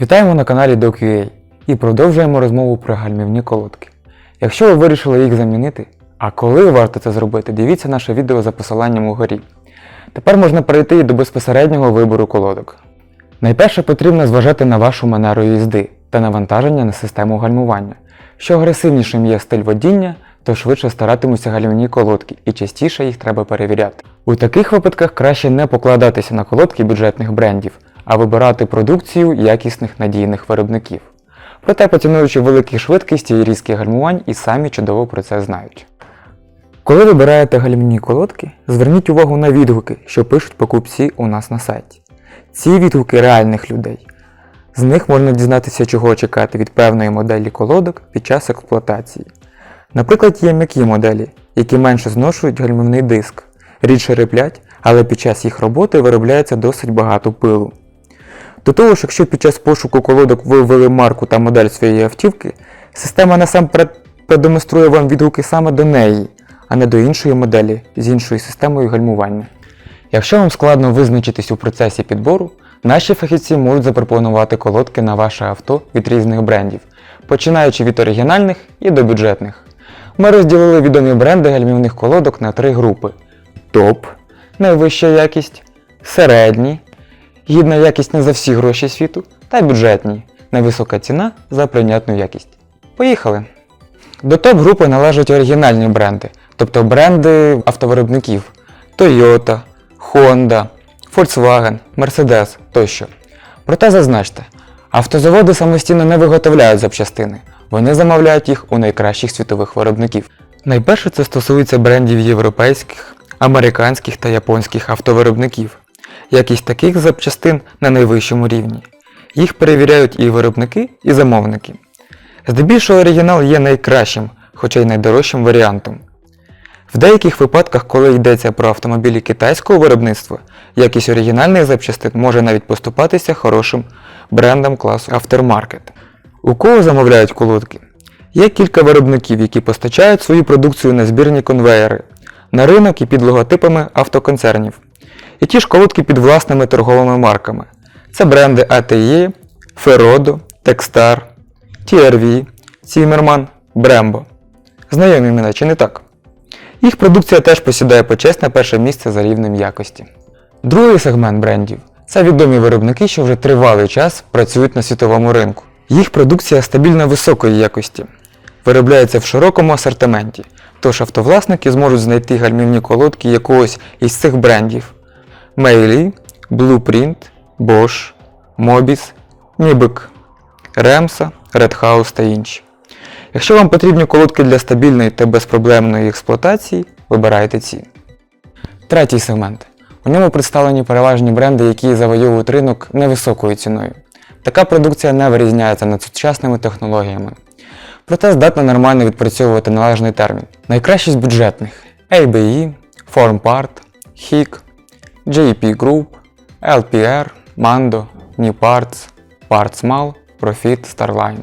Вітаємо на каналі DocUA і продовжуємо розмову про гальмівні колодки. Якщо ви вирішили їх замінити, а коли варто це зробити, дивіться наше відео за посиланням угорі. Тепер можна перейти і до безпосереднього вибору колодок. Найперше потрібно зважати на вашу манеру їзди та навантаження на систему гальмування. Що агресивнішим є стиль водіння, то швидше старатимуться гальмівні колодки і частіше їх треба перевіряти. У таких випадках краще не покладатися на колодки бюджетних брендів, а вибирати продукцію якісних надійних виробників. Проте, поцінуючи великі швидкості і різких гальмувань, і самі чудово про це знають. Коли вибираєте гальмівні колодки, зверніть увагу на відгуки, що пишуть покупці у нас на сайті. Ці відгуки реальних людей. З них можна дізнатися, чого чекати від певної моделі колодок під час експлуатації. Наприклад, є м'які моделі, які менше зношують гальмівний диск, рідше риплять, але під час їх роботи виробляється досить багато пилу. До того ж, якщо під час пошуку колодок ви ввели марку та модель своєї автівки, система насамперед продемонструє вам відгуки саме до неї, а не до іншої моделі з іншою системою гальмування. Якщо вам складно визначитись у процесі підбору, наші фахівці можуть запропонувати колодки на ваше авто від різних брендів, починаючи від оригінальних і до бюджетних. Ми розділили відомі бренди гальмівних колодок на три групи: топ, найвища якість, середні, гідна якість не за всі гроші світу, та бюджетні, невисока ціна за прийнятну якість. Поїхали! До топ-групи належать оригінальні бренди, тобто бренди автовиробників Toyota, Honda, Volkswagen, Mercedes тощо. Проте зазначте, автозаводи самостійно не виготовляють запчастини, вони замовляють їх у найкращих світових виробників. Найперше це стосується брендів європейських, американських та японських автовиробників. Якість таких запчастин на найвищому рівні. Їх перевіряють і виробники, і замовники. Здебільшого оригінал є найкращим, хоча й найдорожчим варіантом. В деяких випадках, коли йдеться про автомобілі китайського виробництва, якість оригінальних запчастин може навіть поступатися хорошим брендам класу Aftermarket. У кого замовляють колодки? Є кілька виробників, які постачають свою продукцію на збірні конвеєри, на ринок і під логотипами автоконцернів. І ті ж колодки під власними торговими марками. Це бренди ATE, Ferodo, Techstar, TRV, Zimmermann, Brembo. Знайомі імена, чи не так? Їх продукція теж посідає почесне перше місце за рівнем якості. Другий сегмент брендів це відомі виробники, що вже тривалий час працюють на світовому ринку. Їх продукція стабільно високої якості, виробляється в широкому асортименті, тож автовласники зможуть знайти гальмівні колодки якогось із цих брендів: Meili, Blueprint, Bosch, Mobis, Nibik, Remsa, Red House та інші. Якщо вам потрібні колодки для стабільної та безпроблемної експлуатації, вибирайте ці. Третій сегмент. У ньому представлені переважні бренди, які завойовують ринок невисокою ціною. Така продукція не вирізняється над сучасними технологіями. Проте здатна нормально відпрацьовувати належний термін. Найкращі з бюджетних ABE, Formpart, HIC, JP Group, LPR, Mando, New Parts, PartsMall, Profit, Starline.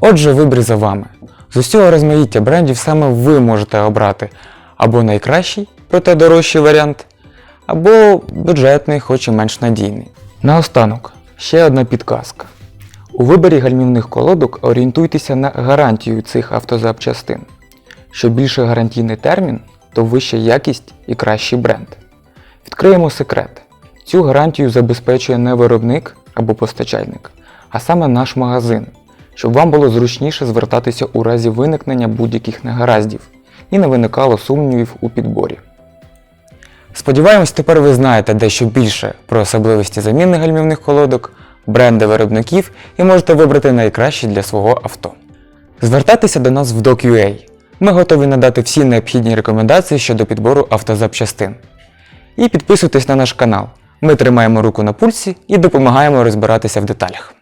Отже, вибір за вами. З усього розмаїття брендів саме ви можете обрати або найкращий, проте дорожчий варіант, або бюджетний, хоч і менш надійний. Наостанок, ще одна підказка. У виборі гальмівних колодок орієнтуйтеся на гарантію цих автозапчастин. Що більше гарантійний термін, то вища якість і кращий бренд. Відкриємо секрет. Цю гарантію забезпечує не виробник або постачальник, а саме наш магазин, щоб вам було зручніше звертатися у разі виникнення будь-яких негараздів і не виникало сумнівів у підборі. Сподіваємось, тепер ви знаєте дещо більше про особливості заміни гальмівних колодок, бренди виробників і можете вибрати найкращі для свого авто. Звертайтеся до нас в DocUA. Ми готові надати всі необхідні рекомендації щодо підбору автозапчастин. І підписуйтесь на наш канал. Ми тримаємо руку на пульсі і допомагаємо розбиратися в деталях.